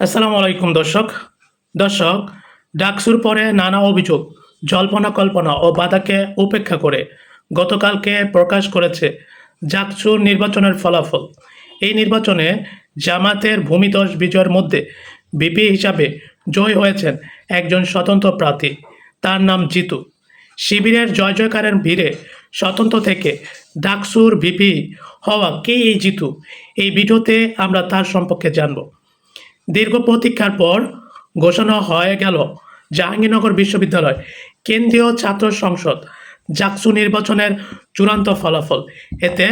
আসসালামু আলাইকুম দর্শক। দর্শক, ডাকসুর পরে নানা অভিযোগ, জল্পনা কল্পনা ও বাধাকে উপেক্ষা করে গতকালকে প্রকাশ করেছে জাকসুর নির্বাচনের ফলাফল। এই নির্বাচনে জামাতের ভূমিদশ বিজয়ের মধ্যে বিপি হিসাবে জয় হয়েছেন একজন স্বতন্ত্র প্রার্থী, তার নাম জিতু। শিবিরের জয় জয়কারের ভিড়ে স্বতন্ত্র থেকে ডাকসুর ভিপি হওয়া কে এই জিতু? এই ভিডিওতে আমরা তার সম্পর্কে জানব। দীর্ঘ প্রতীক্ষার পর ঘোষণা হয়ে গেল জাহাঙ্গীরনগর বিশ্ববিদ্যালয়, কেন্দ্রীয় ছাত্র সংসদ, জাকসু নির্বাচনের চূড়ান্ত ফলাফল। এতে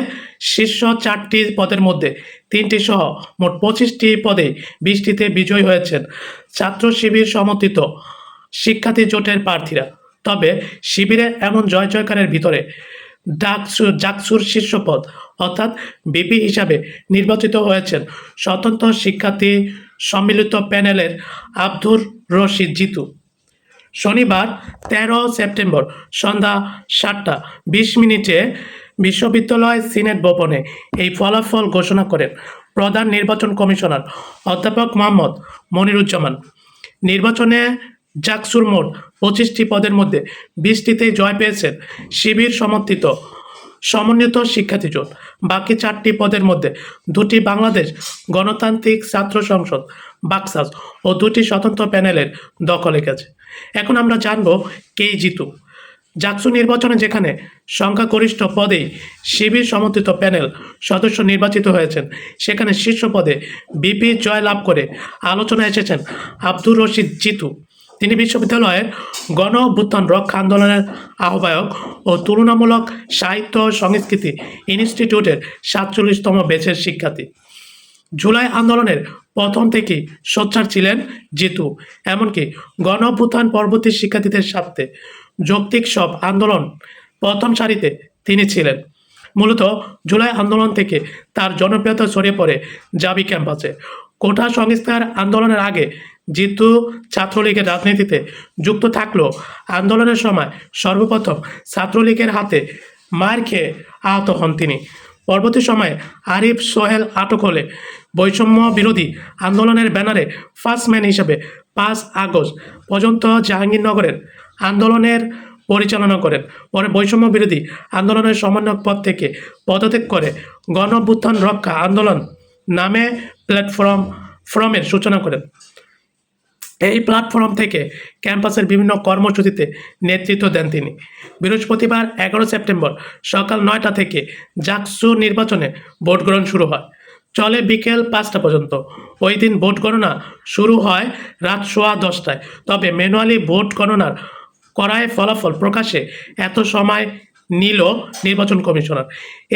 শীর্ষ চারটি পদের মধ্যে তিনটি সহ মোট পঁচিশটি পদে বিশটিতে বিজয়ী হয়েছেন ছাত্র শিবির সমর্থিত শিক্ষার্থী জোটের প্রার্থীরা। তবে শিবিরের এমন জয় জয়কারের ভিতরে ডাকসু, জাকসুর শীর্ষ পদ অর্থাৎ বিপি হিসাবে নির্বাচিত হয়েছেন স্বতন্ত্র শিক্ষার্থী সম্মিলিত প্যানেলের আব্দুর রশিদ জিতু। শনিবার তেরো সেপ্টেম্বর সন্ধ্যা সাতটা বিশ মিনিটে বিশ্ববিদ্যালয় সিনেট ভবনে এই ফলাফল ঘোষণা করেন প্রধান নির্বাচন কমিশনার অধ্যাপক মোহাম্মদ মনিরুজ্জামান। নির্বাচনে জাকসুর মোট পঁচিশটি পদের মধ্যে বিশটিতেই জয় পেয়েছেন শিবির সমর্থিত সমন্বিত শিক্ষার্থী জোট। বাকি চারটি পদের মধ্যে দুটি বাংলাদেশ গণতান্ত্রিক ছাত্র সংসদ, বাকসাস ও দুটি স্বতন্ত্র প্যানেলের দখলে গেছে এখন আমরা জানব কে জিতু। জাকসু নির্বাচনে যেখানে সংখ্যাগরিষ্ঠ পদেই শিবির সমর্থিত প্যানেল সদস্য নির্বাচিত হয়েছেন, সেখানে শীর্ষ পদে বিপি জয় লাভ করে আলোচনায় এসেছেন আব্দুর রশিদ জিতু। তিনি বিশ্ববিদ্যালয়ের গণ অভ্যুত্থান রক্ষা আন্দোলনের আহ্বায়ক ও তুলনামূলক সাহিত্য সংস্কৃতি ইনস্টিটিউটের সাতচল্লিশতম বেচের শিক্ষার্থী। জুলাই আন্দোলনের প্রথম থেকেই সোচ্চার ছিলেন জিতু, এমনকি গণ অভ্যুত্থান পরবর্তী শিক্ষার্থীদের স্বার্থে যৌক্তিক সব আন্দোলন প্রথম সারিতে তিনি ছিলেন। মূলত জুলাই আন্দোলন থেকে তার জনপ্রিয়তা ছড়িয়ে পড়ে জাবি ক্যাম্পাসে। কোটা সংস্কার আন্দোলনের আগে জিতু ছাত্রলীগের রাজনীতিতে যুক্ত থাকলেও আন্দোলনের সময় সর্বপ্রথম ছাত্রলীগের হাতে মার খেয়ে আহত হন তিনি। পরবর্তী সময়ে আরিফ সোহেল আটক হলে বৈষম্য বিরোধী আন্দোলনের ব্যানারে ফার্স্ট ম্যান হিসেবে পাঁচ আগস্ট পর্যন্ত জাহাঙ্গীরনগরের আন্দোলনের পরিচালনা করেন। পরে বৈষম্য বিরোধী আন্দোলনের সমন্বয়ক পদ থেকে পদত্যাগ করে গণভ্যুত্থান রক্ষা আন্দোলন নামে প্ল্যাটফর্ম ফর্মের সূচনা করেন। এই প্ল্যাটফর্ম থেকে ক্যাম্পাসের বিভিন্ন কর্মসূচিতে নেতৃত্ব দেন তিনি। বৃহস্পতিবার এগারো সেপ্টেম্বর সকাল নয়টা থেকে জাকসু নির্বাচনে ভোট গ্রহণ শুরু হয়। চলে বিকেল পাঁচটা পর্যন্ত। ওই দিন ভোট গণনা শুরু হয় রাত সোয়া দশটায়। তবে ম্যানুয়ালি ভোট গণনার করায় ফলাফল প্রকাশে এত সময় নিল নির্বাচন কমিশনার।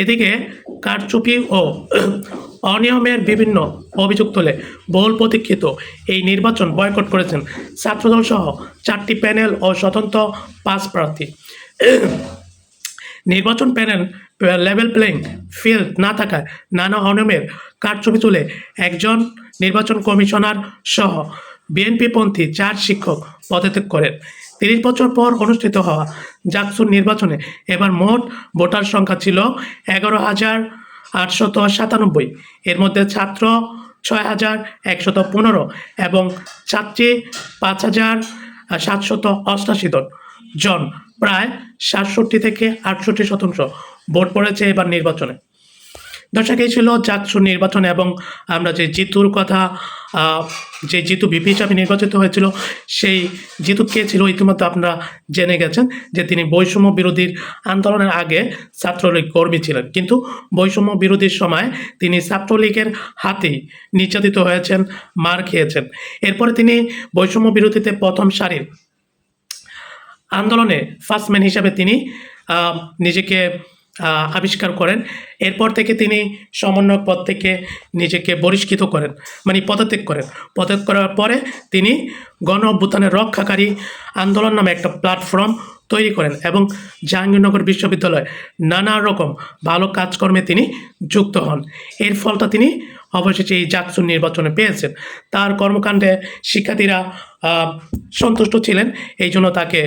এদিকে কারচুপি ও অনিয়মের বিভিন্ন অভিযোগ তোলে বহুল প্রতীক্ষিত এই নির্বাচন বয়কট করেছেন ছাত্রদল সহ চারটি প্যানেল ও স্বতন্ত্র পাঁচ প্রার্থী। নির্বাচন প্যানেল লেভেল প্লেইং ফিল্ড না থাকায় নানা অনিয়মের কারচুপি তুলে একজন নির্বাচন কমিশনার সহ বিএনপিপন্থী চার শিক্ষক পদত্যাগ করেন। তিরিশ বছর পর অনুষ্ঠিত হওয়া জাকসুর নির্বাচনে এবার মোট ভোটার সংখ্যা ছিল এগারো হাজার আটশত সাতানব্বই। এর মধ্যে ছাত্র ছয় হাজার একশত পনেরো এবং ছাত্রী পাঁচ হাজার সাতশত অষ্টাশি জন। প্রায় সাতষট্টি থেকে আটষট্টি শতাংশ ভোট পড়েছে এবার নির্বাচনে। দর্শক, এই ছিল চাকসু নির্বাচন এবং আমরা যে জিতুর কথা যে জিতু বিপি হিসাবে নির্বাচিত হয়েছিল, সেই জিতু কে ছিল ইতিমধ্যে আপনারা জেনে গেছেন যে তিনি বৈষম্য বিরোধীর আন্দোলনের আগে ছাত্রলীগ কর্মী ছিলেন। কিন্তু বৈষম্য বিরোধীর সময় তিনি ছাত্রলীগের হাতেই নির্যাতিত হয়েছেন, মার খেয়েছেন। এরপরে তিনি বৈষম্য বিরোধীতে প্রথম সারির আন্দোলনে ফার্স্ট ম্যান হিসাবে তিনি নিজেকে আবিষ্কার করেন। এরপর থেকে তিনি সমন্বয়ক পদ থেকে নিজেকে বহিষ্কৃত করেন মানে পদত্যাগ করেন। পদত্যাগ করার পরে তিনি গণ অভ্যুত্থানের রক্ষাকারী আন্দোলন নামে একটা প্ল্যাটফর্ম তৈরি করেন এবং জাহাঙ্গীরনগর বিশ্ববিদ্যালয়ে নানা রকম ভালো কাজকর্মে তিনি যুক্ত হন। এর ফলটা তিনি অবশেষে এই জাকসুর নির্বাচনে পেয়েছেন। তার কর্মকাণ্ডে শিক্ষার্থীরা সন্তুষ্ট ছিলেন এই জন্য তাকে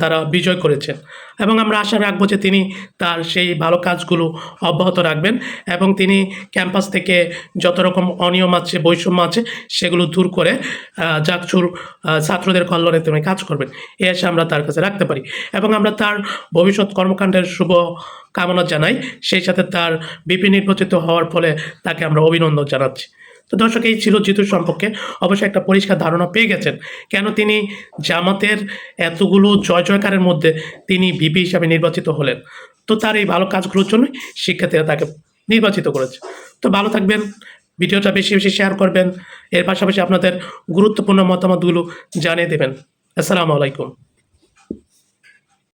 তারা বিজয় করেছেন। এবং আমরা আশা রাখব যে তিনি তার সেই ভালো কাজগুলো অব্যাহত রাখবেন এবং তিনি ক্যাম্পাস থেকে যত রকম অনিয়ম আছে, বৈষম্য আছে, সেগুলো দূর করে জাকচুর ছাত্রদের কল্যাণে তিনি কাজ করবেন। এ আশা আমরা তার কাছে রাখতে পারি। এবং আমরা তার ভবিষ্যৎ কর্মকাণ্ডের শুভ কামনা জানাই। সেই সাথে তার বিপি নির্বাচিত হওয়ার ফলে তাকে আমরা অভিনন্দন জানাচ্ছি। তো দর্শক, এই ছিল জিতু সম্পর্কে। অবশ্যই একটা পরিষ্কার ধারণা পেয়ে গেছেন। কেন তিনি জামাতের এতগুলো জয় জয়কারের মধ্যে তিনি ভিপি হিসাবে নির্বাচিত হলেন? তো তার এই ভালো কাজগুলোর জন্য শিক্ষার্থীরা তাকে নির্বাচিত করেছে। তো ভালো থাকবেন, ভিডিওটা বেশি বেশি শেয়ার করবেন, এর পাশাপাশি আপনাদের গুরুত্বপূর্ণ মতামতগুলো জানিয়ে দেবেন। আসসালামু আলাইকুম।